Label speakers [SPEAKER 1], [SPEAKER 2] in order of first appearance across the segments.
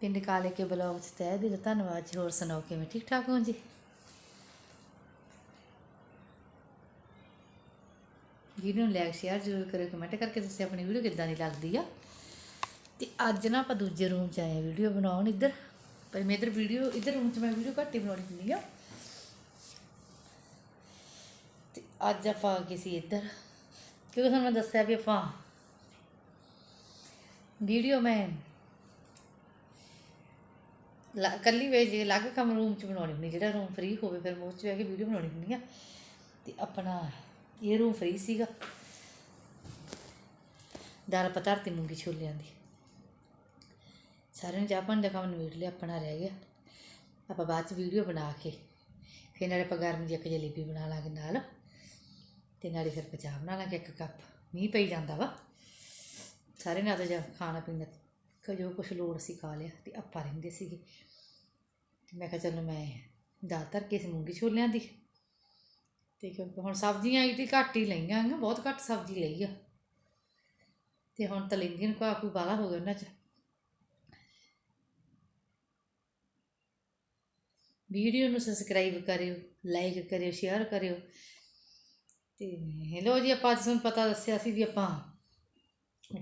[SPEAKER 1] ਪਿੰਡ ਕਾਲੇ ਕੇ ਬਲੌਗ 'ਚ ਤਹਿ ਦਿਲ ਧੰਨਵਾਦ ਜੀ। ਹੋਰ ਸੁਣਾਓ, ਕਿਵੇਂ? ਠੀਕ ਠਾਕ ਹੋ ਜੀ? ਵੀਡੀਓ ਨੂੰ ਲਾਈਕ ਸ਼ੇਅਰ ਜ਼ਰੂਰ ਕਰਿਓ ਕਮੈਂਟ ਕਰਕੇ ਦੱਸਿਓ ਆਪਣੀ ਵੀਡੀਓ ਕਿੱਦਾਂ ਦੀ ਲੱਗਦੀ ਆ। ਤੇ ਅੱਜ ਨਾ ਆਪਾਂ ਦੂਜੇ ਰੂਮ 'ਚ ਆਏ ਆ ਵੀਡੀਓ ਬਣਾਉਣ ਇੱਧਰ। ਪਰ ਮੈਂ ਇੱਧਰ ਵੀਡੀਓ, ਇੱਧਰ ਰੂਮ 'ਚ ਮੈਂ ਵੀਡੀਓ ਘੱਟ ਹੀ ਬਣਾਉਣੀ ਹੁੰਦੀ ਆ। ਤੇ ਅੱਜ ਆਪਾਂ ਆ ਗਏ ਸੀ ਇੱਧਰ। ਕਿਉਂਕਿ ਤੁਹਾਨੂੰ ਮੈਂ ਦੱਸਿਆ ਵੀ ਆਪਾਂ ਵੀਡੀਓ ਮੈਂ ਲਾ- ਇਕੱਲੀ ਵੇ ਜੇ ਅਲੱਗ ਕੰਮ ਰੂਮ ਚ ਬਣਾਉਣੀ ਹੁੰਦੀ, ਜਿਹੜਾ ਰੂਮ ਫ੍ਰੀ ਹੋਵੇ, ਫਿਰ ਮੈਂ ਚ ਬਹਿ ਕੇ ਵੀਡੀਓ ਬਣਾਉਣੀ ਹੁੰਦੀ ਆ। ਤੇ ਆਪਣਾ ਇਹ ਰੂਮ ਫ੍ਰੀ ਸੀਗਾ। ਦਾਲ ਪਤਾਰਤੀ ਮੂੰਗੀ ਛੋਲਿਆਂ ਦੀ। ਸਾਰਿਆਂ ਨੇ ਚਾਹ ਪਾਣੀ ਦਾ ਕੰਮ ਨਿਬੇੜ ਲਿਆ, ਆਪਣਾ ਰਹਿ ਗਿਆ। ਆਪਾਂ ਬਾਅਦ ਚ ਵੀਡੀਓ ਬਣਾ ਕੇ ਫਿਰ ਨਾਲੇ ਆਪਾਂ ਗਰਮ ਦੀ ਇੱਕ ਜਲੇਬੀ ਬਣਾ ਲਾਂਗੇ ਨਾਲ। ਤੇ ਨਾਲੇ ਫਿਰ ਪਚਾ ਬਣਾ ਲਾਂਗੇ ਇੱਕ ਕੱਪ। ਮੀਂਹ ਪਈ ਜਾਂਦਾ ਵਾ। ਸਾਰੇ ਨੇ ਆਦਾ ਜਾ ਖਾਣਾ ਪੀਣਾ ਜੋ ਕੁਛ ਲੋੜ ਸੀ ਖਾ ਲਿਆ ਅਤੇ ਆਪਾਂ ਰਹਿੰਦੇ ਸੀਗੇ। ਅਤੇ ਮੈਂ ਕਿਹਾ ਚਲੋ ਮੈਂ ਦਾਲ ਧਰ ਕੇ ਸੀ ਮੂੰਗੀ ਛੋਲਿਆਂ ਦੀ। ਅਤੇ ਕਿਉਂਕਿ ਹੁਣ ਸਬਜ਼ੀਆਂ ਆਈ ਘੱਟ ਹੀ ਲਈਆਂ ਹੈਗੀਆਂ, ਬਹੁਤ ਘੱਟ ਸਬਜ਼ੀ ਲਈ ਆ। ਅਤੇ ਹੁਣ ਤਾਂ ਲੈਂਦੀ ਨੂੰ ਕੋਈ ਕੋਈ ਬਾਲਾ ਹੋ ਗਿਆ ਉਹਨਾਂ ਚ। ਵੀਡੀਓ ਨੂੰ ਸਬਸਕ੍ਰਾਈਬ ਕਰਿਓ, ਲਾਈਕ ਕਰਿਓ, ਸ਼ੇਅਰ ਕਰਿਓ। ਤੇ ਹੈਲੋ ਜੀ, ਆਪਾਂ ਅੱਜ ਤੁਹਾਨੂੰ ਪਤਾ ਦੱਸਿਆ ਸੀ ਵੀ ਆਪਾਂ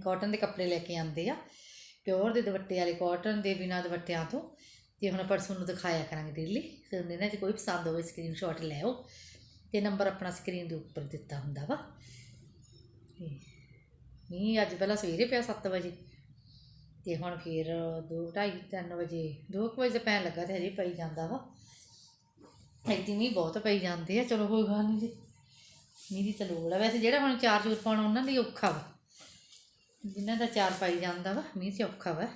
[SPEAKER 1] ਕਾਟਨ ਦੇ ਕੱਪੜੇ ਲੈ ਕੇ ਆਂਦੇ ਆ। ਪਿਓਰ ਦੇ ਦੁਪੱਟੇ ਵਾਲੇ ਕਾਟਨ ਦੇ ਬਿਨਾਂ ਦੁਪੱਟਿਆਂ ਤੋਂ, ਤੇ ਹੁਣ ਆਪਾਂ ਤੁਹਾਨੂੰ ਦਿਖਾਇਆ ਕਰਾਂਗੇ ਡੇਲੀ ਤੇ ਇਹਨਾਂ 'ਚ ਕੋਈ ਪਸੰਦ ਹੋਵੇ ਸਕਰੀਨਸ਼ਾਟ ਲੈ ਆਓ, ਤੇ ਨੰਬਰ ਆਪਣਾ ਸਕਰੀਨ ਦੇ ਉੱਪਰ ਦਿੱਤਾ ਹੁੰਦਾ ਵਾ। ਤੇ ਮੀਂਹ ਅੱਜ ਪਹਿਲਾਂ ਸਵੇਰੇ ਪਿਆ 7 ਵਜੇ, ਤੇ ਹੁਣ ਫਿਰ 2 2:30 3 ਵਜੇ 2 ਵਜੇ ਪੈਣ ਲੱਗਾ ਤੇ ਹਜੇ ਪਈ ਜਾਂਦਾ ਵਾ। ਇੱਥੇ ਮੀਂਹ ਬਹੁਤ ਪਈ ਜਾਂਦੇ ਆ, ਚਲੋ ਕੋਈ ਗੱਲ ਨਹੀਂ ਜੀ, ਮੀਂਹ ਦੀ ਤਾਂ ਲੋੜ ਆ। ਵੈਸੇ ਜਿਹੜਾ ਹੁਣ ਚਾਰ ਚੂਰ ਪਾਉਣਾ ਉਹਨਾਂ ਲਈ ਔਖਾ ਵਾ। ਜਿਨ੍ਹਾਂ ਦਾ ਚਾਰ ਪਾਈ ਜਾਂਦਾ ਵਾ, ਮੀਂਹ 'ਚ ਔਖਾ ਵਾ।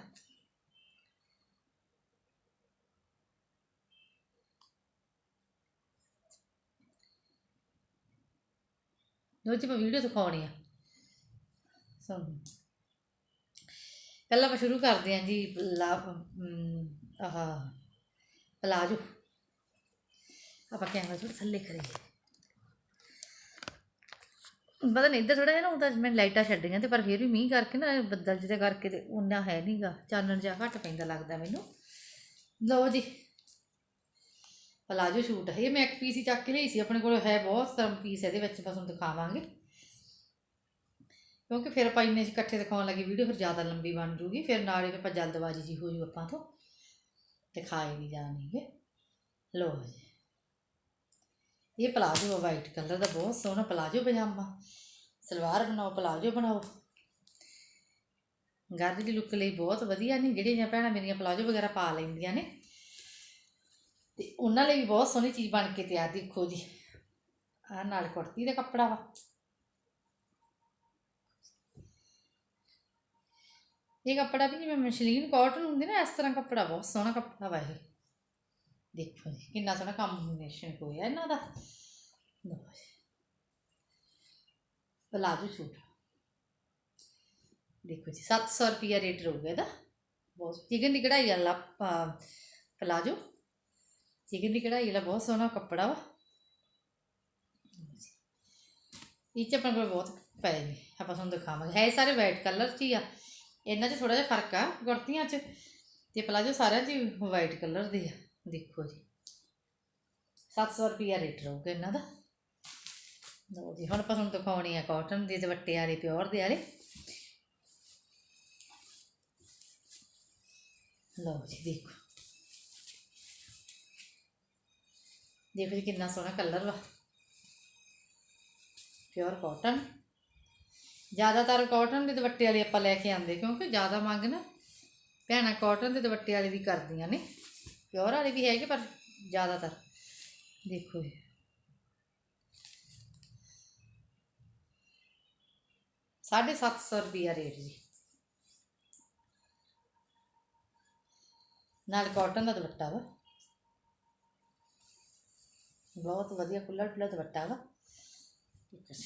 [SPEAKER 1] ਲੋ 'ਚ ਮੈਂ ਵੀਡੀਓ ਦਿਖਾਉਣੀ ਆ। ਸਾਨੂੰ ਪਹਿਲਾਂ ਆਪਾਂ ਸ਼ੁਰੂ ਕਰਦੇ ਹਾਂ ਜੀ, ਲਾ ਆਹ, ਪਲਾਜੋ। ਆਪਾਂ ਕੈਮਰਾ ਥੋੜਾ ਥੱਲੇ ਕਰੀਏ। ਪਤਾ ਨਹੀਂ ਇੱਧਰ ਥੋੜਾ ਜਿਹਾ ਨਾ ਹੁੰਦਾ ਮੈਂ ਲਾਈਟਾਂ ਛੱਡੀਆਂ ਤੇ ਪਰ ਫਿਰ ਵੀ ਮੀਂਹ ਕਰਕੇ ਨਾ ਬੱਦਲ ਜਿਹਦੇ ਕਰਕੇ ਤੇ ਉਨਾ ਹੈ ਨਹੀਂਗਾ ਚਾਨਣ ਜਿਹਾ ਘੱਟ ਪੈਂਦਾ ਲੱਗਦਾ ਮੈਨੂੰ। ਲਓ ਜੀ, ਪਲਾਜੋ ਸ਼ੂਟ ਹੈ ਇਹ ਮੈਂ ਇੱਕ ਪੀਸ ਹੀ ਚੱਕ ਕੇ ਲਈ ਸੀ, ਆਪਣੇ ਕੋਲ ਹੈ ਬਹੁਤ ਤਰ੍ਹਾਂ ਪੀਸ ਇਹਦੇ ਵਿੱਚ ਬਸ ਤੁਹਾਨੂੰ ਦਿਖਾਵਾਂਗੇ। ਕਿਉਂਕਿ ਫਿਰ ਆਪਾਂ ਇੰਨੇ ਇਕੱਠੇ ਦਿਖਾਉਣ ਲੱਗੇ, ਵੀਡੀਓ ਫਿਰ ਜ਼ਿਆਦਾ ਲੰਬੀ ਬਣ ਜੂਗੀ, ਫਿਰ ਨਾਲੇ ਫਿਰ ਆਪਾਂ ਜਲਦਬਾਜ਼ੀ ਜੀ ਹੋ ਜੂ ਆਪਾਂ ਤੋਂ। ਦਿਖਾਏ ਨਹੀਂ ਜਾਣਗੇ। ਲਓ ਜੀ। ਇਹ ਪਲਾਜੋ ਵਾਈਟ ਕਲਰ ਦਾ ਬਹੁਤ ਸੋਹਣਾ ਪਲਾਜੋ ਪਜਾਮਾ। ਸਲਵਾਰ ਬਣਾਓ, ਪਲਾਜੋ ਬਣਾਓ। ਗਾਦੀ ਦੀ ਲੁੱਕ ਲਈ ਬਹੁਤ ਵਧੀਆ ਨੇ, ਜਿਹੜੀਆਂ ਭੈਣਾਂ ਮੇਰੀਆਂ ਪਲਾਜੋ ਵਗੈਰਾ ਪਾ ਲੈਂਦੀਆਂ ਨੇ। ਤੇ ਉਹਨਾਂ ਲਈ ਵੀ ਬਹੁਤ ਸੋਹਣੀ ਚੀਜ਼ ਬਣ ਕੇ ਤਿਆਰ, ਦੇਖੋ ਜੀ। ਆਹ ਨਾਲ ਕੁੜਤੀ ਦਾ ਕੱਪੜਾ ਵਾ। ਇਹ ਕੱਪੜਾ ਵੀ ਜਿਵੇਂ ਮਸ਼ਲੀਨ ਕਾਟਨ ਹੁੰਦੀ ਨਾ, ਇਸ ਤਰ੍ਹਾਂ ਕੱਪੜਾ, ਬਹੁਤ ਸੋਹਣਾ ਕੱਪੜਾ ਵਾ ਇਹ। ਦੇਖੋ ਜੀ, ਕਿੰਨਾ ਸੋਹਣਾ ਕੰਬੀਨੇਸ਼ਨ ਹੋਇਆ ਇਹਨਾਂ ਦਾ। Palazzo suit. ਦੇਖੋ ਜੀ 700 ਰੁਪਿਆ ਰੇਟ ਰਹੂਗਾ ਇਹਦਾ। ਬਹੁਤ ਚਿਕਨ ਦੀ ਕਢਾਈ ਵਾਲਾ ਪਲਾਜੋ। ਚਿਕਨ ਦੀ ਕਢਾਈ ਵਾਲਾ ਬਹੁਤ ਸੋਹਣਾ ਕੱਪੜਾ ਵਾ। ਇਹ ਚ ਆਪਣੇ ਕੋਲ ਬਹੁਤ ਪਏ ਨੇ। ਆਪਾਂ ਤੁਹਾਨੂੰ ਦਿਖਾਵਾਂਗੇ। ਹੈ ਸਾਰੇ ਵਾਈਟ ਕਲਰ ਚ ਹੀ ਆ। ਇਹਨਾਂ 'ਚ ਥੋੜਾ ਜਿਹਾ ਫ਼ਰਕ ਆ ਕੁੜਤੀਆਂ 'ਚ। ਤੇ ਪਲਾਜੋ ਸਾਰਿਆਂ 'ਚ ਹੀ ਵਾਈਟ ਕਲਰ ਦੇ ਆ। ਦੇਖੋ ਜੀ। 700 ਰੁਪਿਆ ਰੇਟ ਰਹੂਗਾ ਇਹਨਾਂ ਦਾ। ਲਓ ਜੀ, ਹੁਣ ਆਪਾਂ ਤੁਹਾਨੂੰ ਦਿਖਾਉਣੀ ਆ ਕਾਟਨ ਦੇ ਦੁਪੱਟੇ ਵਾਲੇ ਪਿਓਰ ਦੇ ਵਾਲੇ। ਲਓ ਜੀ, ਦੇਖੋ। ਦੇਖੋ ਜੀ ਕਿੰਨਾ ਸੋਹਣਾ ਕਲਰ ਵਾ। ਪਿਓਰ ਕਾਟਨ ਜ਼ਿਆਦਾਤਰ ਕਾਟਨ ਦੇ ਦੁਪੱਟੇ ਵਾਲੇ ਆਪਾਂ ਲੈ ਕੇ ਆਂਦੇ ਕਿਉਂਕਿ ਜ਼ਿਆਦਾ ਮੰਗ ਨਾ, ਭੈਣਾਂ ਕਾਟਨ ਦੇ ਦੁਪੱਟੇ ਵਾਲੇ ਦੀ ਕਰਦੀਆਂ ਨੇ। ਪਿਓਰ ਵਾਲੇ ਵੀ ਹੈਗੇ ਪਰ ਜ਼ਿਆਦਾਤਰ। ਦੇਖੋ ਜੀ ਸਾਢੇ ਸੱਤ ਸੌ ਰੁਪਿਆ ਰੇਟ ਜੀ। ਨਾਲ ਕਾਟਨ ਦਾ ਦੁਪੱਟਾ ਵਾ। ਬਹੁਤ ਵਧੀਆ ਖੁੱਲਾ ਖੁੱਲਾ ਦੁਪੱਟਾ ਵਾ। ਠੀਕ ਹੈ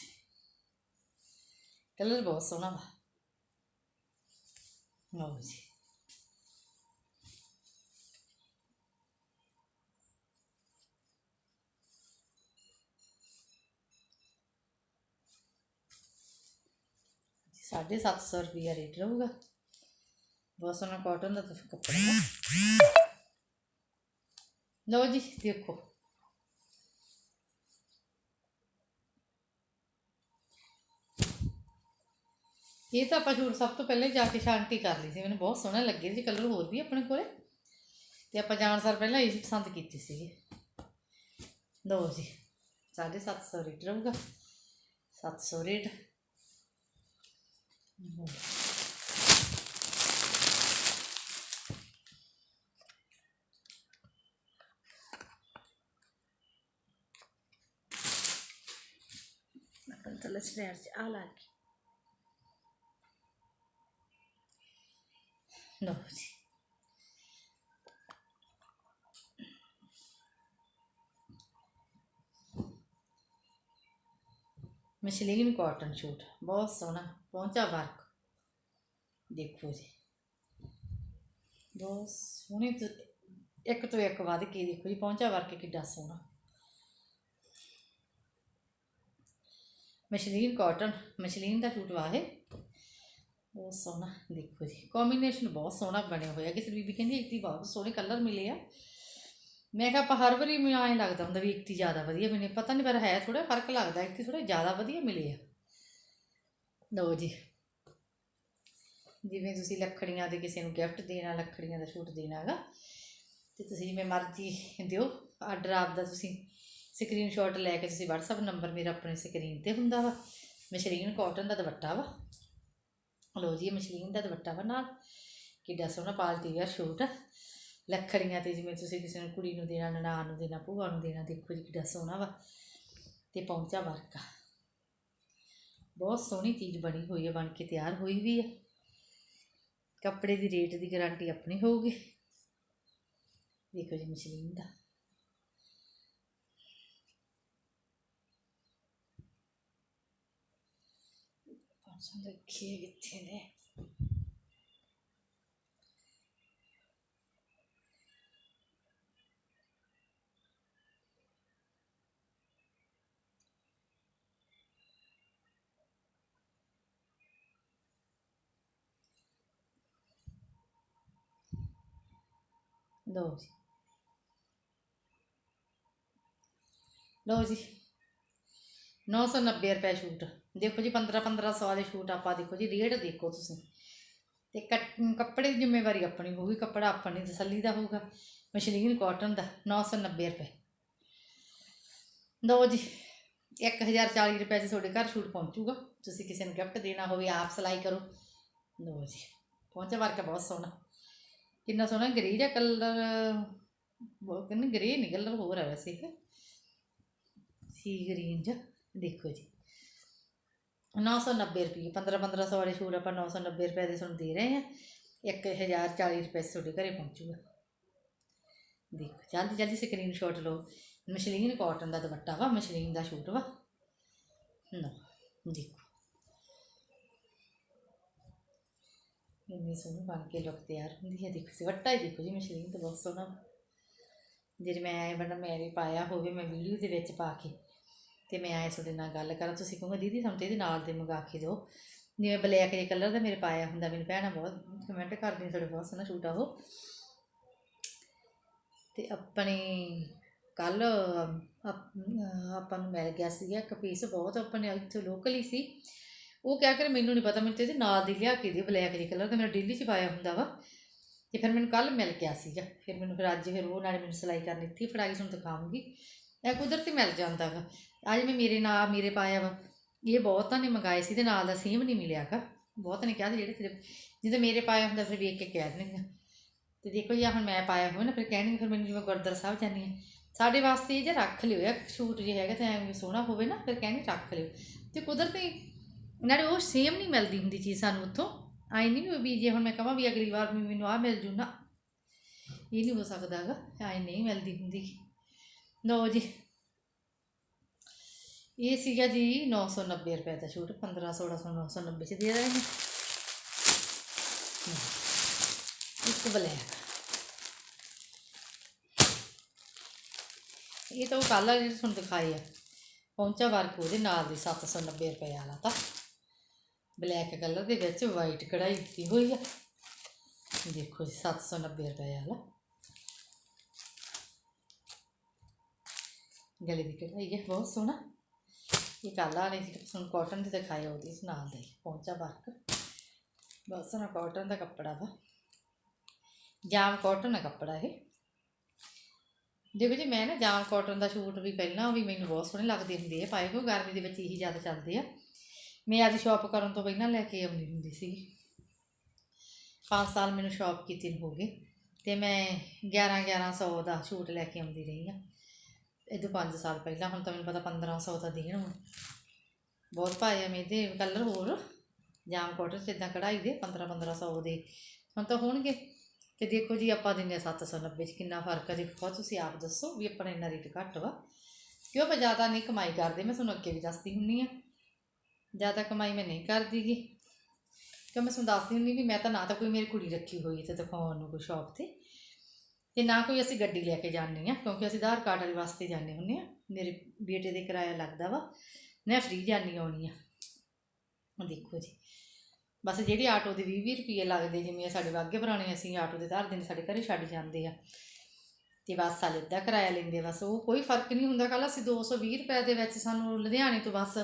[SPEAKER 1] ਕਲਰ ਬਹੁਤ ਸੋਹਣਾ ਵਾ। ਲਓ ਜੀ। ਸਾਢੇ ਸੱਤ ਸੌ ਰੁਪਈਆ ਰੇਟ ਰਹੂਗਾ। ਬਹੁਤ ਸੋਹਣਾ ਕਾਟਨ ਦਾ ਤਾਂ ਕੱਪੜਾ ਹੈ ਲਓ ਜੀ, ਦੇਖੋ। ਇਹ ਤਾਂ ਆਪਾਂ ਸ਼ੂਟ ਸਭ ਤੋਂ ਪਹਿਲਾਂ ਹੀ ਜਾ ਕੇ ਸ਼ਾਂਤੀ ਕਰ ਲਈ ਸੀ। ਮੈਨੂੰ ਬਹੁਤ ਸੋਹਣਾ ਲੱਗੇ ਸੀ ਕਲਰ ਹੋਰ ਵੀ ਆਪਣੇ ਕੋਲੇ। ਤੇ ਆਪਾਂ ਜਾਣ ਸਾਰ ਪਹਿਲਾਂ ਇਹ ਪਸੰਦ ਕੀਤੀ ਸੀਗੀ। ਲਓ ਜੀ 750 ਰੇਟ ਰਹੂਗਾ। 700 rate Bakın tırlaç verdi. Ağlar ki. Ne? Muslin cotton suit, ਬਹੁਤ ਸੋਹਣਾ, ਪਹੁੰਚਾ ਵਰਕ। ਦੇਖੋ ਜੀ। ਬਹੁਤ ਸੋਹਣੀ ਤੋਂ, ਇੱਕ ਤੋਂ ਇੱਕ ਵੱਧ ਕੇ ਦੇਖੋ ਜੀ, ਪਹੁੰਚਾ ਵਰਕ ਕਿੱਡਾ ਸੋਹਣਾ। ਮਸ਼ਲੀਨ ਕਾਟਨ ਮਸ਼ਲੀਨ ਦਾ ਸੂਟ ਵਾਹੇ। ਬਹੁਤ ਸੋਹਣਾ, ਦੇਖੋ ਜੀ। ਕੰਬੀਨੇਸ਼ਨ ਬਹੁਤ ਸੋਹਣਾ ਬਣਿਆ ਹੋਇਆ। ਕਿਸੇ ਬੀਬੀ ਕਹਿੰਦੀ ਇੱਕ ਦੀ ਬਹੁਤ ਸੋਹਣੇ ਕਲਰ ਮਿਲੇ ਆ। ਮੈਂ ਕਿਹਾ ਆਪਾਂ ਹਰ ਵਾਰੀ ਮੈਨੂੰ ਐਂ ਲੱਗਦਾ ਹੁੰਦਾ ਵੀ ਇੱਕ ਦੀ ਜ਼ਿਆਦਾ ਵਧੀਆ ਮਿਲੇ। ਪਤਾ ਨਹੀਂ ਪਰ ਹੈ ਥੋੜਾ ਫ਼ਰਕ ਲੱਗਦਾ, ਇੱਕ ਦੀ ਥੋੜਾ ਜ਼ਿਆਦਾ ਵਧੀਆ ਮਿਲੇ ਆ। ਲਓ ਜੀ। ਜਿਵੇਂ ਤੁਸੀਂ ਲੱਖੜੀਆਂ ਦੇ ਕਿਸੇ ਨੂੰ ਗਿਫਟ ਦੇਣਾ ਲੱਖੜੀਆਂ ਦਾ ਸੂਟ ਦੇਣਾ ਹੈਗਾ, ਤੇ ਤੁਸੀਂ ਜਿਵੇਂ ਮਰਜ਼ੀ ਦਿਓ। ਆਰਡਰ ਆਪਦਾ ਤੁਸੀਂ ਸਕਰੀਨਸ਼ਾਟ ਲੈ ਕੇ ਤੁਸੀਂ WhatsApp ਨੰਬਰ ਮੇਰਾ ਆਪਣੇ ਸਕਰੀਨ ਤੇ ਹੁੰਦਾ ਵਾ। ਮਸ਼ਰੀਨ ਕਾਟਨ ਦਾ ਦੁਪੱਟਾ ਵਾ। ਲਓ ਜੀ ਮਸ਼ਰੀਨ ਦਾ ਦੁਪੱਟਾ ਵਾ ਨਾਲ। ਕਿੱਡਾ ਸੋਹਣਾ ਪਾਲਟੀ ਵੇਅਰ ਸ਼ੂਟ ਆ। ਲੱਖੜੀਆਂ ਤੇ ਜਿਵੇਂ ਤੁਸੀਂ ਕਿਸੇ ਨੂੰ ਕੁੜੀ ਨੂੰ ਦੇਣਾ, ਨਨਾਣ ਨੂੰ ਦੇਣਾ, ਭੂਆ ਨੂੰ ਦੇਣਾ, ਦੇਖੋ ਜੀ ਕਿੱਡਾ ਸੋਹਣਾ ਵਾ। ਤੇ ਪਹੁੰਚਾ ਵਰਕ ਬਹੁਤ ਸੋਹਣੀ ਚੀਜ਼ ਬਣੀ ਹੋਈ ਹੈ ਬਣ ਕੇ ਤਿਆਰ ਹੋਈ ਵੀ ਹੈ ਕੱਪੜੇ ਦੀ ਰੇਟ ਦੀ ਗਾਰੰਟੀ ਆਪਣੀ ਹੋਊਗੀ। ਦੇਖੋ ਜੀ ਮਸ਼ਲੀਨ ਦਾ। ਪਾਸਾਂ ਰੱਖੀਏ ਕਿੱਥੇ ਨੇ। ਲਓ ਜੀ ਲਓ ਜੀ 990 ਰੁਪਏ ਸ਼ੂਟ ਦੇਖੋ ਜੀ 15 1500 ਦੇ ਸ਼ੂਟ ਆਪਾਂ ਦੇਖੋ ਜੀ, ਰੇਟ ਦੇਖੋ ਤੁਸੀਂ। ਤੇ ਕੱਟ- ਕੱਪੜੇ ਦੀ ਜ਼ਿੰਮੇਵਾਰੀ ਆਪਣੀ ਹੋਊਗੀ, ਕੱਪੜਾ ਆਪਣੀ ਤਸੱਲੀ ਦਾ ਹੋਊਗਾ ਮਸ਼ਲੀਨ ਕਾਟਨ ਦਾ 990 ਰੁਪਏ। ਲਓ ਜੀ 1040 ਰੁਪਏ 'ਚ ਤੁਹਾਡੇ ਘਰ ਸ਼ੂਟ ਪਹੁੰਚੂਗਾ। ਤੁਸੀਂ ਕਿਸੇ ਨੂੰ ਗਿਫਟ ਦੇਣਾ ਹੋਵੇ, ਆਪ ਸਿਲਾਈ ਕਰੋ। ਲਓ ਜੀ ਪਹੁੰਚਾ ਵਰਕ ਬਹੁਤ ਸੋਹਣਾ। ਕਿੰਨਾ ਸੋਹਣਾ ਗ੍ਰੇ ਜਿਹਾ ਕਲਰ, ਬਹੁਤ ਕਹਿੰਦੇ ਗ੍ਰੇ ਨਹੀਂ ਕਲਰ, ਹੋਰ ਹੈ ਵੈਸੇ ਇਹ ਸੀ ਗ੍ਰੀਨ ਜਿਹਾ ਦੇਖੋ ਜੀ। 990 ਰੁਪਏ 15 1500 ਵਾਲੇ ਸ਼ੂਟ ਆਪਾਂ 990 ਰੁਪਏ ਦੇ ਤੁਹਾਨੂੰ ਦੇ ਰਹੇ ਹਾਂ। 1040 ਰੁਪਏ ਤੁਹਾਡੇ ਘਰੇ ਪਹੁੰਚੂਗਾ। ਦੇਖੋ, ਜਲਦੀ ਜਲਦੀ ਸਕਰੀਨਸ਼ਾਟ ਲਓ। ਮਸ਼ਲੀਨ ਕਾਟਨ ਦਾ ਦੁਪੱਟਾ ਵਾ, ਮਸ਼ਲੀਨ ਦਾ ਸ਼ੂਟ ਵਾ। ਲਓ, ਦੇਖੋ। ਇੰਨੀ ਸੋਹਣੀ ਬਣ ਕੇ ਲੁੱਕ ਤਿਆਰ ਹੁੰਦੀ ਹੈ, ਦੇਖੋ ਦੁਪੱਟਾ ਹੀ ਦੇਖੋ ਜੀ ਮਸ਼ਲੀਨ ਤਾਂ ਬਹੁਤ ਸੋਹਣਾ ਜੇ ਮੈਂ ਆਏ ਬਣਾ ਮੈਂ ਪਾਇਆ ਹੋਵੇ, ਮੈਂ ਵੀਡੀਓ ਦੇ ਵਿੱਚ ਪਾ ਕੇ, ਤੇ ਮੈਂ ਆਏ ਤੁਹਾਡੇ ਨਾਲ ਗੱਲ ਕਰਾਂ, ਤੁਸੀਂ ਕਹੋਗੇ, ਦੀਦੀ, ਸਾਨੂੰ ਤੇ ਇਹਦੇ ਨਾਲ ਦੇ ਮੰਗਾ ਕੇ ਦਿਓ। ਜਿਵੇਂ ਬਲੈਕ ਜੇ ਕਲਰ ਦਾ ਮੇਰੇ ਪਾਇਆ ਹੁੰਦਾ, ਮੈਨੂੰ ਭੈਣਾਂ ਬਹੁਤ ਕਮੈਂਟ ਕਰਦੀ ਤੁਹਾਡੇ ਬਹੁਤ ਸੋਹਣਾ ਸੂਟ ਆ ਉਹ। ਤੇ ਆਪਣੇ ਕੱਲ ਆਪਾਂ ਨੂੰ ਮਿਲ ਗਿਆ ਸੀਗਾ, ਇੱਕ ਪੀਸ ਬਹੁਤ ਆਪਣੇ ਇੱਥੇ ਲੋਕਲ ਹੀ ਸੀ। ਉਹ ਕਹਿ ਕੇ ਮੈਨੂੰ ਨਹੀਂ ਪਤਾ, ਮੈਨੂੰ ਤੇ ਇਹਦੇ ਨਾਲ ਦੀ ਲਿਆ ਕੇ ਦੇ ਬਲੈਕ ਜੇ ਕਲਰ ਦਾ ਮੇਰਾ ਡੇਲੀ ਚ ਪਾਇਆ ਹੁੰਦਾ ਵਾ। ਤੇ ਫਿਰ ਮੈਨੂੰ ਕੱਲ ਮਿਲ ਗਿਆ ਸੀਗਾ। ਫਿਰ ਮੈਨੂੰ ਫਿਰ ਅੱਜ ਫਿਰ ਉਹ ਨਾਲੇ ਮੈਨੂੰ ਸਿਲਾਈ ਕਰਨ ਇੱਥੇ ਹੀ ਫੜਾਈ ਤੁਹਾਨੂੰ ਦਿਖਾਉਂਗੀ। ਇਹ ਕੁਦਰਤੀ ਮਿਲ ਜਾਂਦਾ ਗਾ ਅੱਜ ਮੈਂ ਮੇਰੇ ਨਾਲ ਮੇਰੇ ਪਾਇਆ ਵਾ, ਇਹ ਬਹੁਤਾਂ ਨੇ ਮੰਗਾਏ ਸੀ ਤੇ ਨਾਲ ਦਾ ਸੇਮ ਨਹੀਂ ਮਿਲਿਆਗਾ ਬਹੁਤ ਨੇ ਕਿਹਾ ਸੀ ਜਿਹੜੇ ਤੇਰੇ ਜਿੱਦਾਂ ਮੇਰੇ ਪਾਇਆ ਹੁੰਦਾ, ਫਿਰ ਵੇਖ ਕੇ ਕਹਿ ਦਿੰਦੇ ਤੇ ਦੇਖੋ ਜੀ ਹੁਣ ਮੈਂ ਪਾਇਆ ਹੋਵੇ ਨਾ, ਫਿਰ ਕਹਿਣਗੇ, ਫਿਰ ਮੈਨੂੰ ਜਿਵੇਂ ਗੁਰਦੁਆਰਾ ਸਾਹਿਬ ਜਾਂਦੀ ਹਾਂ ਸਾਡੇ ਵਾਸਤੇ ਇਹ ਜੇ ਰੱਖ ਲਿਓ ਯਾਰ ਸ਼ੂਟ ਜੇ ਹੈਗਾ ਤਾਂ ਐਵੇਂ ਸੋਹਣਾ ਹੋਵੇ ਨਾ, ਫਿਰ ਕਹਿਣਗੇ ਰੱਖ ਲਿਓ। ਤੇ ਕੁਦਰਤੀ ਨਾਲੇ ਉਹ ਸੇਮ ਨਹੀਂ ਮਿਲਦੀ ਹੁੰਦੀ ਚੀਜ਼ ਸਾਨੂੰ ਉੱਥੋਂ। ਆਈ ਨਹੀਂ ਵੀ ਜੇ ਹੁਣ ਮੈਂ ਕਹਾਂ ਵੀ ਅਗਲੀ ਵਾਰ ਵੀ ਮੈਨੂੰ ਆ ਮਿਲ ਜੂ ਨਾ। ਇਹ ਨਹੀਂ ਹੋ ਸਕਦਾ ਹੈਗਾ ਆਈ ਨਹੀਂ ਮਿਲਦੀ ਹੁੰਦੀ। ਲਓ ਜੀ। ਇਹ ਸੀਗਾ ਜੀ 990 ਰੁਪਏ ਦਾ ਸ਼ੂਟ 15 1600 990 ਚ ਦੇ ਰਹੇ ਨੇ। ਇੱਕ ਬਲੈਕ। ਇਹ ਤਾਂ ਉਹ ਕੱਲ੍ਹ ਵਾਲੀ ਤੁਹਾਨੂੰ ਦਿਖਾਏ ਆ, ਪਹੁੰਚਾ ਵਰਕ ਉਹਦੇ ਨਾਲ ਦੀ 790 ਰੁਪਏ ਵਾਲਾ ਤਾਂ। ਬਲੈਕ ਕਲਰ ਦੇ ਵਿੱਚ ਵਾਈਟ ਕਢਾਈ ਦਿੱਤੀ ਹੋਈ ਆ। ਦੇਖੋ ਜੀ 790 ਰੁਪਏ ਵਾਲਾ। ਗਲੇ ਦੀ ਕਢਾਈ ਹੈ ਬਹੁਤ ਸੋਹਣਾ। ਇਹ ਕੱਲ੍ਹ ਵਾਲੇ ਸੀ ਤੁਹਾਨੂੰ ਕਾਟਨ ਦੇ ਦਿਖਾਇਆ ਉਹਦੀ ਇਸ ਨਾਲ ਦਾ ਪਹੁੰਚਾ ਵਰਕ ਬਹੁਤ ਸੋਹਣਾ ਕਾਟਨ ਦਾ ਕੱਪੜਾ ਵਾ। ਜਾਮ ਕਾਟਨ ਦਾ ਕੱਪੜਾ ਇਹ। ਦੇਖੋ ਜੀ, ਮੈਂ ਨਾ ਜਾਮ ਕਾਟਨ ਦਾ ਸੂਟ ਵੀ ਪਹਿਲਾਂ ਵੀ ਮੈਨੂੰ ਬਹੁਤ ਸੋਹਣੇ ਲੱਗਦੇ ਹੁੰਦੇ ਆ ਪਾਏ ਕਿਉਂ ਗਰਮੀ ਦੇ ਵਿੱਚ ਇਹੀ ਜ਼ਿਆਦਾ ਚੱਲਦੇ ਆ। ਮੈਂ ਅੱਜ ਸ਼ਾਪ ਕਰਨ ਤੋਂ ਪਹਿਲਾਂ ਲੈ ਕੇ ਆਉਂਦੀ ਹੁੰਦੀ ਸੀ 5 ਸਾਲ ਮੈਨੂੰ ਸ਼ਾਪ ਕੀਤੀ ਨੂੰ ਹੋ ਗਏ ਤੇ ਮੈਂ 11 1100 ਦਾ ਸੂਟ ਲੈ ਕੇ ਆਉਂਦੀ ਰਹੀ ਆ। ਇਹ ਤੋਂ 5 ਸਾਲ ਪਹਿਲਾਂ, ਹੁਣ ਤਾਂ ਮੈਨੂੰ ਪਤਾ 1500 ਦਾ ਦੇਣ ਹੁਣ। ਬਹੁਤ ਪਾਏ ਆ ਮੇਰੇ ਕਲਰ ਹੋਰ, ਜਾਮ ਕਾਟਨ ਚ ਇਦਾਂ ਕਢਾਈ ਦੇ 15 1500 ਦੇ। ਹੁਣ ਤਾਂ ਹੋਣਗੇ। ਤੇ ਦੇਖੋ ਜੀ, ਆਪਾਂ ਦਿੰਦੇ ਹਾਂ 790 ਚ, ਕਿੰਨਾ ਫ਼ਰਕ ਹੈ ਦੇਖੋ ਤੁਸੀਂ ਆਪ ਦੱਸੋ ਵੀ ਆਪਣਾ ਇੰਨਾ ਰੇਟ ਘੱਟ ਵਾ। ਕਿਉਂ ਆਪਾਂ ਜ਼ਿਆਦਾ ਨਹੀਂ ਕਮਾਈ ਕਰਦੇ? ਮੈਂ ਤੁਹਾਨੂੰ ਅੱਗੇ ਵੀ ਦੱਸਦੀ ਹੁੰਨੀ ਆ। ਜ਼ਿਆਦਾ ਕਮਾਈ ਮੈਂ ਨਹੀਂ ਕਰਦੀਗੀ। ਕਿਉਂ ਮੈਂ ਤੁਹਾਨੂੰ ਦੱਸਦੀ ਹੁੰਦੀ ਵੀ ਮੈਂ ਤਾਂ ਨਾ ਤਾਂ ਕੋਈ ਮੇਰੀ ਕੁੜੀ ਰੱਖੀ ਹੋਈ ਤੇ ਦਿਖਾਉਣ ਨੂੰ ਕੋਈ ਸ਼ੌਪ ਤੇ। ਤੇ ਨਾ ਕੋਈ ਅਸੀਂ ਗੱਡੀ ਲੈ ਕੇ ਜਾਂਦੇ ਆ ਕਿਉਂਕਿ ਅਸੀਂ ਆਧਾਰ ਕਾਰਡ ਵਾਲੇ ਵਾਸਤੇ ਜਾਂਦੇ ਹੁੰਨੇ ਆ ਮੇਰੇ ਬੇਟੇ ਦੇ ਕਿਰਾਇਆ ਲੱਗਦਾ ਵਾ, ਮੈਂ ਫ੍ਰੀ ਜਾਂਦੀ ਆਉਣੀ ਆ। ਦੇਖੋ ਜੀ, ਬਸ ਜਿਹੜੇ ਆਟੋ ਦੇ 20 20 ਰੁਪਏ ਲੱਗਦੇ, ਜਿਵੇਂ ਸਾਡੇ ਵਾਗੇ ਪੁਰਾਣੇ ਅਸੀਂ ਆਟੋ ਦੇ ਧਾਰ ਦਿਨ ਸਾਡੇ ਘਰੇ ਛੱਡ ਜਾਂਦੇ ਆ। ਤੇ ਬੱਸ ਵਾਲੇ ਦਾ ਕਿਰਾਇਆ ਲੈਂਦੇ ਬਸ ਉਹ ਕੋਈ ਫ਼ਰਕ ਨਹੀਂ ਹੁੰਦਾ ਕੱਲ ਅਸੀਂ 220 ਰੁਪਏ ਦੇ ਵਿੱਚ ਸਾਨੂੰ ਲੁਧਿਆਣੇ ਤੋਂ ਬਸ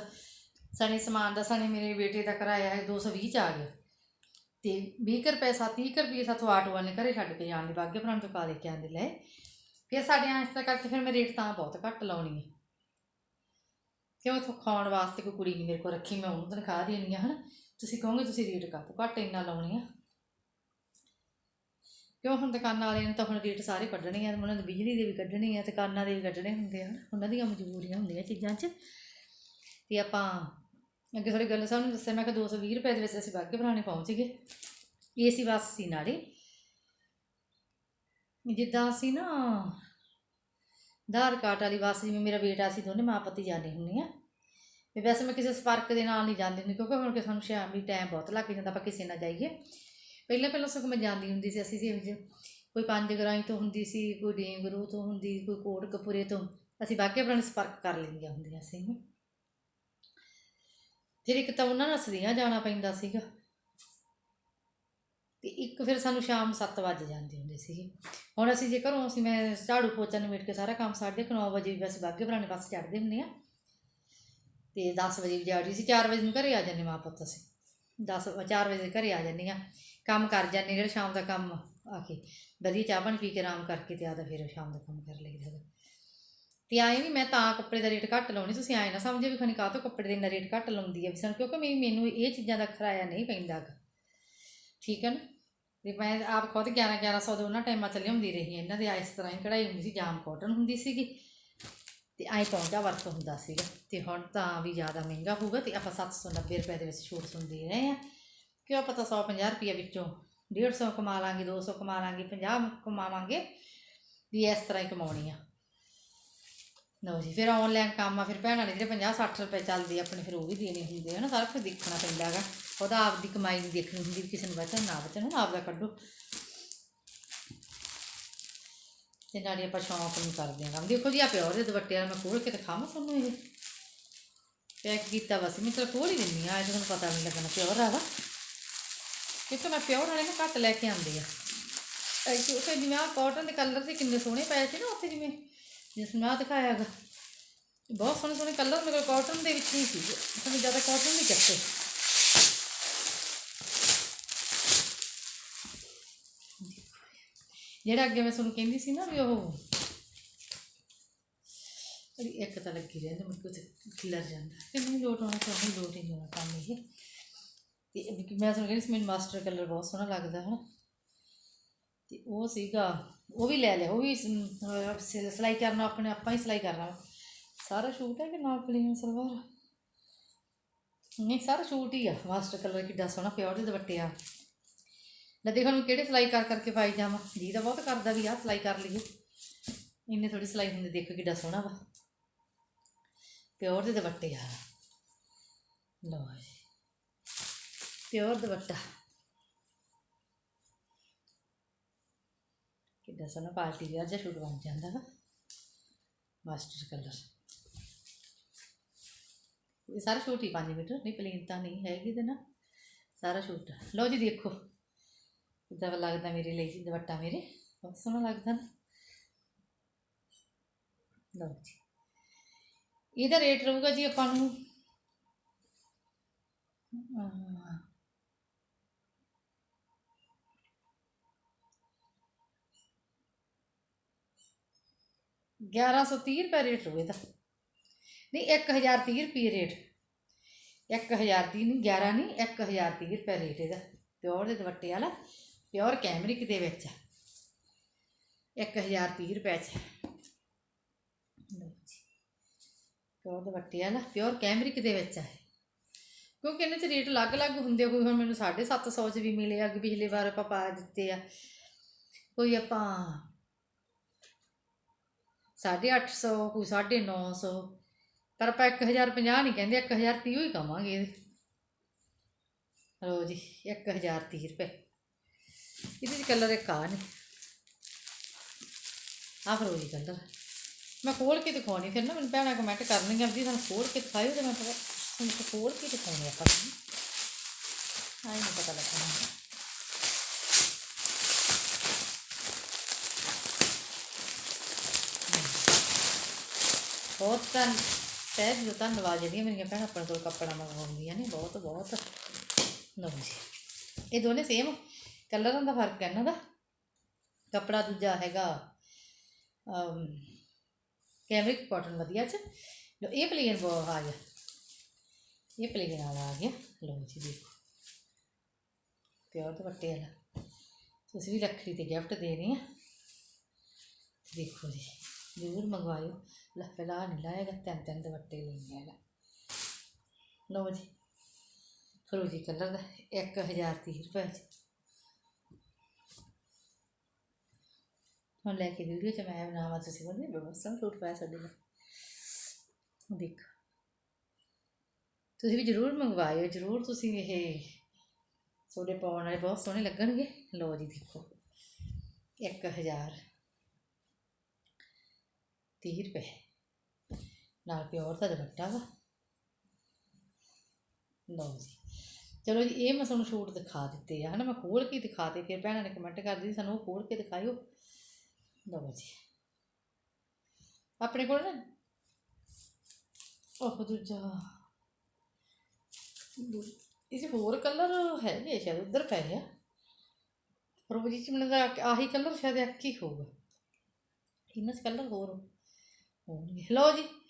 [SPEAKER 1] ਸਣੇ ਸਮਾਨ ਦਾ ਸਣੇ ਮੇਰੇ ਬੇਟੇ ਦਾ ਕਿਰਾਇਆ ਹੈ 220 ਚ ਆ ਗਿਆ। ਤੇ 20 ਕੁ ਰੁਪਏ ਸਾ 30 ਕੁ ਰੁਪਏ ਸਾਥੋਂ ਆਟੋ ਵਾਲੇ ਨੇ ਘਰੇ ਛੱਡ ਕੇ ਜਾਣ ਦੇ, ਬਾਗੇ ਪੁਰਾਣੇ ਤੋਂ ਕਾਲੇ ਕੇ ਆਂਦੇ ਲੈ। ਫਿਰ ਸਾਡੇ ਆਂ ਇਸ ਤਰ੍ਹਾਂ ਕਰਕੇ ਫਿਰ ਮੈਂ ਰੇਟ ਤਾਂ ਬਹੁਤ ਘੱਟ ਲਾਉਣੀ ਹੈ ਕਿਉਂ ਉੱਥੋਂ ਖਾਣ ਵਾਸਤੇ ਕੋਈ ਕੁੜੀ ਨਹੀਂ ਮੇਰੇ ਕੋਲ ਰੱਖੀ, ਮੈਂ ਉਹਨੂੰ ਤਨਖਾਹ ਦੇਣੀ ਆ, ਹਨ? ਤੁਸੀਂ ਕਹੋਗੇ ਤੁਸੀਂ ਰੇਟ ਕਾਹਤੋਂ ਘੱਟ ਇੰਨਾ ਲਾਉਣੀ ਆ। ਕਿਉਂ ਹੁਣ ਦੁਕਾਨਾਂ ਵਾਲਿਆਂ ਨੇ ਤਾਂ ਹੁਣ ਰੇਟ ਸਾਰੇ ਕੱਢਣੇ ਆ, ਉਹਨਾਂ ਨੇ ਬਿਜਲੀ ਦੇ ਵੀ ਕੱਢਣੇ ਆ, ਦੁਕਾਨਾਂ ਦੇ ਵੀ ਕੱਢਣੇ ਹੁੰਦੇ ਆ ਉਹਨਾਂ ਦੀਆਂ ਮਜਬੂਰੀਆਂ ਹੁੰਦੀਆਂ ਚੀਜ਼ਾਂ 'ਚ। ਤੇ ਆਪਾਂ ਅੱਗੇ ਥੋੜੀ ਗੱਲ ਸਾਨੂੰ ਦੱਸਿਆ, ਮੈਂ ਕਿ 220 ਰੁਪਏ ਦੇ ਵਿੱਚ ਅਸੀਂ ਬਾਗੇ ਪੁਰਾਣੇ ਪਹੁੰਚ ਗਏ ਏਸੀ ਬੱਸ ਸੀ ਨਾਲੇ। ਜਿੱਦਾਂ ਅਸੀਂ ਨਾ ਆਧਾਰ ਕਾਰਡ ਵਾਲੀ ਬੱਸ, ਜਿਵੇਂ ਮੇਰਾ ਬੇਟਾ ਸੀ, ਦੋਨੇ ਮਾਂ ਪਤੀ ਜਾਂਦੇ ਹੁੰਦੇ ਆ। ਤੇ ਵੈਸੇ ਮੈਂ ਕਿਸੇ ਸਪਾਰਕ ਦੇ ਨਾਲ ਨਹੀਂ ਜਾਂਦੀ ਹੁੰਦੀ, ਕਿਉਂਕਿ ਹੁਣ ਕਿ ਸਾਨੂੰ ਸ਼ਾਮ ਦੀ ਟਾਈਮ ਬਹੁਤ ਲੱਗ ਜਾਂਦਾ, ਆਪਾਂ ਕਿਸੇ ਨਾਲ ਜਾਈਏ। ਪਹਿਲਾਂ ਪਹਿਲਾਂ ਸਗੋਂ ਮੈਂ ਜਾਂਦੀ ਹੁੰਦੀ ਸੀ, ਅਸੀਂ ਸੀ ਕੋਈ ਪੰਜ ਗਰਾਈ ਤੋਂ ਹੁੰਦੀ ਸੀ, ਕੋਈ ਡੇਂਗਰੂ ਤੋਂ ਹੁੰਦੀ, ਕੋਈ ਕੋਟ ਕਪੂਰੇ ਤੋਂ, ਅਸੀਂ ਬਾਗੇ ਪੁਰਾਣੇ ਸੰਪਰਕ ਕਰ ਲੈਂਦੀਆਂ ਹੁੰਦੀਆਂ ਸੀ। ਫਿਰ ਇੱਕ ਤਾਂ ਉਹਨਾਂ ਨਾਲ ਸਦੀਆਂ ਜਾਣਾ ਪੈਂਦਾ ਸੀਗਾ। ਤੇ ਇੱਕ ਫਿਰ ਸਾਨੂੰ ਸ਼ਾਮ 7 ਵਜੇ ਜਾਂਦੇ ਹੁੰਦੇ ਸੀਗੇ। ਹੁਣ ਅਸੀਂ ਜੇ ਘਰੋਂ ਅਸੀਂ ਮੈਂ ਝਾੜੂ ਪੋਚਾ ਨਿਮੇਟ ਕੇ ਸਾਰਾ ਕੰਮ ਸਾਢੇ ਕੁ ਨੌ ਵਜੇ ਵੀ ਅਸੀਂ ਬਾਗੇ ਪੁਰਾਣੇ ਪਾਸੇ ਚੜਦੇ ਹੁੰਦੇ ਆ ਤੇ 10 ਵਜੇ ਵੀ ਜਾ ਰਹੀ ਸੀ 4 ਵਜੇ ਨੂੰ ਘਰੇ ਆ ਜਾਂਦੇ ਮਾਂ ਪੁੱਤ ਅਸੀਂ। 10 4 ਵਜੇ ਘਰੇ ਆ ਜਾਂਦੇ ਆ ਕੰਮ ਕਰ ਜਾਂਦੇ ਜਿਹੜਾ ਸ਼ਾਮ ਦਾ ਕੰਮ ਆ ਕੇ। ਵਧੀਆ ਚਾਹ ਪਾਣੀ ਪੀ ਕੇ ਆਰਾਮ ਕਰਕੇ ਤੇ ਆਦਾ ਫਿਰ ਸ਼ਾਮ ਦਾ ਕੰਮ ਕਰ ਲਈਦਾ। ਗਾ। ਤੇ ਆਏ ਵੀ ਮੈਂ ਤਾਂ ਕੱਪੜੇ ਦਾ ਰੇਟ ਘੱਟ ਲਾਉਣੀ, ਤੁਸੀਂ ਆਏ ਨਾ ਸਮਝੇ ਵੀ ਖਣੀ ਕਾਹਤੋਂ ਕੱਪੜੇ ਦੇ ਇੰਨਾ ਰੇਟ ਘੱਟ ਲਾਉਂਦੀ ਆ ਵੀ ਸਾਨੂੰ, ਕਿਉਂਕਿ ਮੈਂ, ਮੈਨੂੰ ਇਹ ਚੀਜ਼ਾਂ ਦਾ ਕਿਰਾਇਆ ਨਹੀਂ ਪੈਂਦਾ ਗਾ। ਠੀਕ ਹੈ ਨਾ? ਤੇ ਮੈਂ ਆਪ ਖੁਦ 11 1100 ਦੇ ਉਹਨਾਂ ਟਾਈਮਾਂ 'ਚ ਲਿਆਉਂਦੀ ਰਹੀ ਹਾਂ। ਇਹਨਾਂ ਦੇ ਇਸ ਤਰ੍ਹਾਂ ਹੀ ਕਢਾਈ ਹੁੰਦੀ ਸੀ, ਜਾਮ ਕਾਟਨ ਹੁੰਦੀ ਸੀਗੀ। ਤੇ ਐਂ ਪਹੁੰਚਾ ਵਰਤ ਹੁੰਦਾ ਸੀਗਾ, ਤੇ ਹੁਣ ਤਾਂ ਵੀ ਜ਼ਿਆਦਾ ਮਹਿੰਗਾ ਹੋਊਗਾ, ਤੇ ਆਪਾਂ 790 ਰੁਪਏ ਦੇ ਵਿੱਚ ਛੂਟ ਸੁਣਦੇ ਰਹੇ ਆ। ਕਿਉਂ ਪਤਾ ਤਾਂ 150 ਰੁਪਏ ਵਿੱਚੋਂ 150 ਕਮਾ ਲਾਂਗੇ 200 ਕਮਾ ਲਾਂਗੇ 50 ਕਮਾਵਾਂਗੇ, ਵੀ ਇਸ ਤਰ੍ਹਾਂ ਹੀ ਕਮਾਉਣੀ ਆ। ਲਓ ਜੀ, ਫਿਰ ਆਨਲਾਈਨ ਕੰਮ ਆ, ਫਿਰ ਭੈਣਾਂ ਨੇ ਜਿਹੜੇ 50 60 ਰੁਪਏ ਚੱਲਦੇ ਆ ਆਪਣੇ, ਫਿਰ ਉਹ ਵੀ ਦੇਣੇ ਹੁੰਦੇ ਆ ਸਾਰਾ ਕੁਝ ਦੇਖਣਾ ਪੈਂਦਾ ਹੈਗਾ। ਉਹਦਾ ਆਪ ਦੀ ਕਮਾਈ ਨਹੀਂ ਦੇਖਣੀ ਹੁੰਦੀ ਵੀ ਕਿਸੇ ਨੂੰ ਬਚਣ ਨਾ ਬਚਣ ਹੁਣ ਆਪ ਦਾ ਕੱਢੋ। ਤੇ ਨਾਲੇ ਆਪਾਂ ਸ਼ੌਂਕ ਨਹੀਂ ਕਰਦੇ ਹਾਂ ਦੇਖੋ ਜੀ ਆ ਪਿਓਰ ਦੇ ਦੁਪੱਟੇ ਦੁਪੱਟਿਆਂ ਮੈਂ ਖੋਲ ਕੇ ਦਿਖਾਵਾਂ ਤੁਹਾਨੂੰ ਇਹ। ਪੈਕ ਕੀਤਾ ਬਸ ਮੈਂ ਤਾਂ ਖੋਲ ਹੀ ਦਿੰਦੀ ਆ ਇਹ ਤੁਹਾਨੂੰ ਪਤਾ ਨਹੀਂ ਲੱਗਣਾ ਪਿਓਰ ਆ ਵਾ। ਕਿਉਂਕਿ ਮੈਂ ਪਿਓਰ ਵਾਲੇ ਨਾ ਘੱਟ ਲੈ ਕੇ ਆਉਂਦੀ ਆ। ਇਹ ਕਿਉਂਕਿ ਜਿਵੇਂ ਆ ਕਾਟਨ ਦੇ ਕਲਰ ਸੀ, ਕਿੰਨੇ ਸੋਹਣੇ ਪਏ ਸੀ ਨਾ ਉੱਥੇ ਜਿਵੇਂ। ਜਿਸ ਨੂੰ ਆ ਦਿਖਾਇਆ ਬਹੁਤ ਸੋਹਣੇ ਸੋਹਣੇ ਕਲਰ ਮੇਰੇ ਕੋਲ ਕਾਟਨ ਦੇ ਵਿੱਚ ਹੀ ਸੀ ਤੁਹਾਨੂੰ ਜ਼ਿਆਦਾ ਕਾਟਨ ਨਹੀਂ ਚੱਕੇ ਜਿਹੜਾ ਅੱਗੇ ਮੈਂ ਤੁਹਾਨੂੰ ਕਹਿੰਦੀ ਸੀ ਨਾ ਵੀ ਉਹ ਅਰੇ ਇੱਕ ਤਾਂ ਲੱਗੀ ਰਹਿੰਦੀ ਮੈਨੂੰ ਕੁਝ ਖਿਲਰ ਜਾਂਦਾ। ਕਿ ਨਹੀਂ ਲੋਟ ਆਉਣਾ ਚਾਹੁੰਦੀ ਲੋਟ ਹੀ ਨਹੀਂ ਹੋਣਾ ਕੰਮ ਇਹ। ਤੇ ਇਹ ਮੈਂ ਤੁਹਾਨੂੰ ਕਹਿੰਦੀ ਸੀ ਮੈਨੂੰ ਮਾਸਟਰ ਕਲਰ ਬਹੁਤ ਸੋਹਣਾ ਲੱਗਦਾ ਹੈ ਤੇ ਉਹ ਸੀਗਾ ਉਹ ਵੀ ਲੈ ਲਿਆ, ਉਹ ਵੀ ਸਿਲਾਈ ਕਰਨਾ ਆਪਣੇ ਆਪਾਂ ਹੀ ਸਿਲਾਈ ਕਰਨਾ ਸਾਰਾ ਸ਼ੂਟ ਹੈ ਕਿ ਨਾਲ ਪਲੇਨ ਸਲਵਾਰ? ਨਹੀਂ, ਸਾਰਾ ਸ਼ੂਟ ਹੀ ਆ। ਮਾਸਟਰ ਕਲਰ ਕਿੱਡਾ ਸੋਹਣਾ ਪਿਓਰ ਦੇ ਦੁਪੱਟੇ ਆ। ਲੈ ਦੇਖੋ ਹੁਣ ਕਿਹੜੇ ਸਿਲਾਈ ਕਰ ਕਰਕੇ ਪਾਈ ਜਾਵਾਂ। ਜੀ ਤਾਂ ਬਹੁਤ ਕਰਦਾ ਵੀ ਆ ਸਿਲਾਈ ਕਰ ਲਈਏ। ਇੰਨੇ ਥੋੜੀ ਸਿਲਾਈ ਹੁੰਦੀ, ਦੇਖੋ ਕਿੱਡਾ ਸੋਹਣਾ ਵਾ। ਪਿਓਰ ਦੇ ਦੁਪੱਟੇ ਆ। ਲਓ ਜੀ। ਪਿਓਰ ਦੁਪੱਟਾ। ਕਿੱਡਾ ਸੋਹਣਾ ਪਾਰਟੀ ਵਿਆਹ ਜਿਹਾ ਸ਼ੂਟ ਬਣ ਜਾਂਦਾ ਵਾ। ਮਾਸਟਰ ਕਲਰ ਇਹ ਸਾਰਾ ਸ਼ੂਟ ਹੀ 5 ਮੀਟਰ ਨਹੀਂ ਪਲੇਨ ਤਾਂ ਨਹੀਂ ਹੈਗੀ ਤੇ ਨਾ ਸਾਰਾ ਸ਼ੂਟ। ਲਓ ਜੀ ਦੇਖੋ, ਕਿੱਦਾਂ ਦਾ ਲੱਗਦਾ ਮੇਰੇ ਲਈ ਜੀ ਦੁਪੱਟਾ ਮੇਰੇ। ਬਹੁਤ ਸੋਹਣਾ ਲੱਗਦਾ ਨਾ। ਲਓ ਜੀ। ਇਹਦਾ ਰੇਟ ਰਹੂਗਾ ਜੀ ਆਪਾਂ ਨੂੰ ਅਹ, ਗਿਆਰਾਂ ਸੌ ਤੀਹ ਰੁਪਏ ਰੇਟ ਰਹੂ ਇਹਦਾ ਨਹੀਂ ਇੱਕ ਹਜ਼ਾਰ ਤੀਹ ਰੁਪਏ ਰੇਟ। ਇੱਕ ਹਜ਼ਾਰ ਤੀਹ ਨਹੀਂ 11 ਨਹੀਂ ਇੱਕ ਹਜ਼ਾਰ ਤੀਹ ਰੁਪਏ ਰੇਟ ਇਹਦਾ। ਪਿਓਰ ਦੇ ਦੁਪੱਟੇ ਵਾਲਾ ਪਿਓਰ ਕੈਮਰਿਕ ਦੇ ਵਿੱਚ ਇੱਕ ਹਜ਼ਾਰ ਤੀਹ ਰੁਪਏ ਚ। ਪਿਓਰ ਦੁਪੱਟੇ ਵਾਲਾ ਪਿਓਰ ਕੈਮਰਿਕ ਦੇ ਵਿੱਚ ਹੈ ਕਿਉਂਕਿ ਇਹਨਾਂ 'ਚ ਰੇਟ ਅਲੱਗ-ਅਲੱਗ ਹੁੰਦੇ ਆ ਕੋਈ ਹੁਣ ਮੈਨੂੰ 750 ਚ ਵੀ ਮਿਲੇ ਆ ਪਿਛਲੇ ਵਾਰ ਆਪਾਂ ਪਾ ਦਿੱਤੇ ਆ। ਕੋਈ ਆਪਾਂ 850 ਕੋਈ 950 ਪਰ ਆਪਾਂ 1050 ਨਹੀਂ ਕਹਿੰਦੇ 1030 ਹੀ ਕਵਾਂਗੇ ਇਹਦੇ। ਲਓ ਜੀ 1030 ਰੁਪਏ। ਇਹਦੇ ਚ ਕਲਰ ਇੱਕ ਆ ਨਹੀਂ ਆਹ ਫਰੋਜੀ ਕਲਰ। ਮੈਂ ਖੋਲ ਕੇ ਦਿਖਾਉਣੀ, ਫਿਰ ਨਾ ਮੈਨੂੰ ਭੈਣਾਂ ਕਮੈਂਟ ਕਰਨਗੀਆਂ ਵੀ ਸਾਨੂੰ ਖੋਲ ਕੇ ਦਿਖਾਇਓ ਤੇ ਮੈਂ ਪਤਾ ਤੁਹਾਨੂੰ ਖੋਲ ਕੇ ਦਿਖਾਉਣੀ ਆਪਾਂ ਆਈ ਨਹੀਂ ਪਤਾ ਲੱਗਣਾ। ਬਹੁਤ ਤਾਂ ਤਹਿ ਦਿਲ ਧੰਨਵਾਦ ਜਿਹੜੀਆਂ ਮੇਰੀਆਂ ਭੈਣਾਂ ਆਪਣੇ ਕੋਲ ਕੱਪੜਾ ਮੰਗਵਾਉਂਦੀਆਂ ਨੇ, ਬਹੁਤ ਬਹੁਤ ਲਓ ਜੀ। ਇਹ ਦੋਨੇ ਸੇਮ ਕਲਰਾਂ ਦਾ ਫ਼ਰਕ ਹੈ ਇਹਨਾਂ ਦਾ? ਕੱਪੜਾ ਦੂਜਾ ਹੈਗਾ ਕੈਮਰਿਕ ਕਾਟਨ ਵਧੀਆ ਚ। ਲਓ, ਇਹ ਪਲੇਨ ਬੋ ਆ ਗਿਆ। ਇਹ ਪਲੇਨ ਵਾਲਾ ਆ ਗਿਆ। ਲਓ ਜੀ, ਦੇਖੋ। ਪਿਓਰ ਦੁਪੱਟੇ ਵਾਲਾ। ਤੁਸੀਂ ਵੀ ਰੱਖੜੀ ਤੇ ਗਿਫਟ ਦੇ ਰਹੇ ਆ। ਦੇਖੋ ਜੀ, ਜ਼ਰੂਰ ਮੰਗਵਾਇਓ। ਲੈ ਪਹਿਲਾਂ ਨਹੀਂ ਲਾਏਗਾ ਤਿੰਨ ਤਿੰਨ ਦੁਪੱਟੇ ਲੈਣੇ ਹੈਗਾ ਲਓ ਜੀ ਫਰੋਜੀ ਕਲਰ ਦਾ 1030 ਰੁਪਏ ਚ ਹੁਣ ਲੈ ਕੇ ਵੀਡੀਓ ਚ ਮੈਂ ਬਣਾਵਾ ਤੁਸੀਂ ਬੋਲਦੇ ਬਵਸਨ ਸੂਟ ਪਾਇਆ ਸਾਡੇ ਨਾਲ ਦੇਖ ਤੁਸੀਂ ਵੀ ਜ਼ਰੂਰ ਮੰਗਵਾਇਓ ਜ਼ਰੂਰ ਤੁਸੀਂ ਇਹ ਤੁਹਾਡੇ ਪਾਉਣ ਵਾਲੇ ਬਹੁਤ ਸੋਹਣੇ ਲੱਗਣਗੇ ਲਓ ਜੀ ਦੇਖੋ 1000 ਤੀਹ ਰੁਪਏ ਨਾਲ ਪਿਓਰ ਦਾ ਦੁਪੱਟਾ ਵਾ। ਲਓ ਜੀ। ਚਲੋ ਜੀ, ਇਹ ਮੈਂ ਤੁਹਾਨੂੰ ਸੂਟ ਦਿਖਾ ਦਿੱਤੇ ਆ। ਹਨਾ, ਮੈਂ ਖੋਲ ਕੇ ਦਿਖਾਤੇ, ਫਿਰ ਭੈਣਾਂ ਨੇ ਕਮੈਂਟ ਕਰਦੀ ਸੀ, ਸਾਨੂੰ ਉਹ ਖੋਲ ਕੇ ਦਿਖਾਇਓ। ਲਓ ਜੀ। ਆਪਣੇ ਕੋਲ ਨਾ ਉਹ ਦੂਜਾ, ਦੂ- ਇਹ 'ਚ ਹੋਰ ਕਲਰ ਹੈਗੇ ਸ਼ਾਇਦ, ਉਧਰ ਪਏ ਆ ਫਰੋਜੀ ਜੀ ਮੈਨੂੰ ਤਾਂ ਆਹੀ ਕਲਰ ਸ਼ਾਇਦ ਇੱਕ ਹੀ ਹੋਊਗਾ। ਇਹਨਾਂ ਕਲਰ ਹੋਰ ਹੋਣਗੇ। ਲਓ ਜੀ।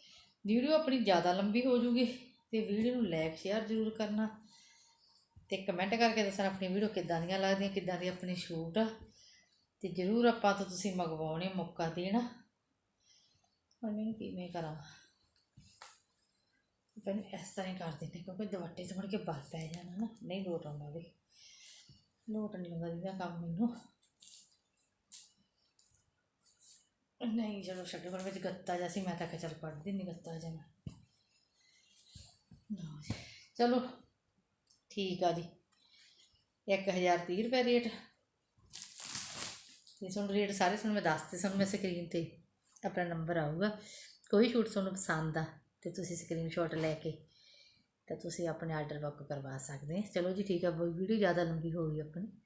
[SPEAKER 1] ਵੀਡੀਓ ਆਪਣੀ ਜ਼ਿਆਦਾ ਲੰਬੀ ਹੋ ਜੂਗੀ ਤੇ ਵੀਡੀਓ ਨੂੰ ਲਾਈਕ ਸ਼ੇਅਰ ਜ਼ਰੂਰ ਕਰਨਾ ਤੇ ਕਮੈਂਟ ਕਰਕੇ ਦੱਸਣਾ ਆਪਣੀ ਵੀਡੀਓ ਕਿੱਦਾਂ ਦੀਆਂ ਲੱਗਦੀਆਂ, ਕਿੱਦਾਂ ਦੀ ਆਪਣੀ ਸ਼ੂਟ ਆ। ਤੇ ਜ਼ਰੂਰ ਆਪਾਂ ਤੋਂ ਤੁਸੀਂ ਮੰਗਵਾਉਣੇ ਮੌਕਾ ਦੇਣਾ। ਹੁਣ ਮੈਨੂੰ ਕਿਵੇਂ ਕਰਾਂ? ਪਹਿਲਾਂ ਇਸ ਤਰ੍ਹਾਂ ਹੀ ਕਰ ਦਿੰਦੇ, ਕਿਉਂਕਿ ਦੁਪੱਟੇ ਤੋਂ ਮੁੜ ਕੇ ਬਲ ਪੈ ਜਾਣਾ ਨਾ, ਨਹੀਂ ਲੋਟ ਆਉਂਦਾ ਵੀ। ਲੋਟ ਨਹੀਂ ਆਉਂਦਾ ਜਿਹਦਾ ਕੰਮ ਮੈਨੂੰ। ਨਹੀਂ ਚਲੋ ਛੱਡੋ ਪਰ ਵਿੱਚ ਗੱਤਾ ਜਿਹਾ ਸੀ, ਮੈਂ ਤਾਂ ਕਿਹਾ ਚੱਲ ਕੱਢ ਦਿੰਦੀ ਗੱਤਾ ਜਿਹਾ ਮੈਂ। ਲਓ ਜੀ। ਚਲੋ, ਠੀਕ ਆ ਜੀ। 1030 ਰੁਪਏ ਰੇਟ। ਤੇ ਤੁਹਾਨੂੰ ਰੇਟ ਸਾਰੇ ਤੁਹਾਨੂੰ ਮੈਂ ਦੱਸਤੇ ਤੁਹਾਨੂੰ ਮੈਂ ਸਕਰੀਨ ਤੇ ਆਪਣਾ ਨੰਬਰ ਆਊਗਾ। ਕੋਈ ਸ਼ੂਟ ਤੁਹਾਨੂੰ ਪਸੰਦ ਆ, ਤੇ ਤੁਸੀਂ ਸਕਰੀਨਸ਼ਾਟ ਲੈ ਕੇ ਤਾਂ ਤੁਸੀਂ ਆਪਣੇ ਆਰਡਰ ਬੁੱਕ ਕਰਵਾ ਸਕਦੇ ਹੋ ਚਲੋ ਜੀ, ਠੀਕ ਆ ਵੀਡੀਓ ਜ਼ਿਆਦਾ ਲੰਬੀ ਹੋ ਗਈ ਆਪਣੀ।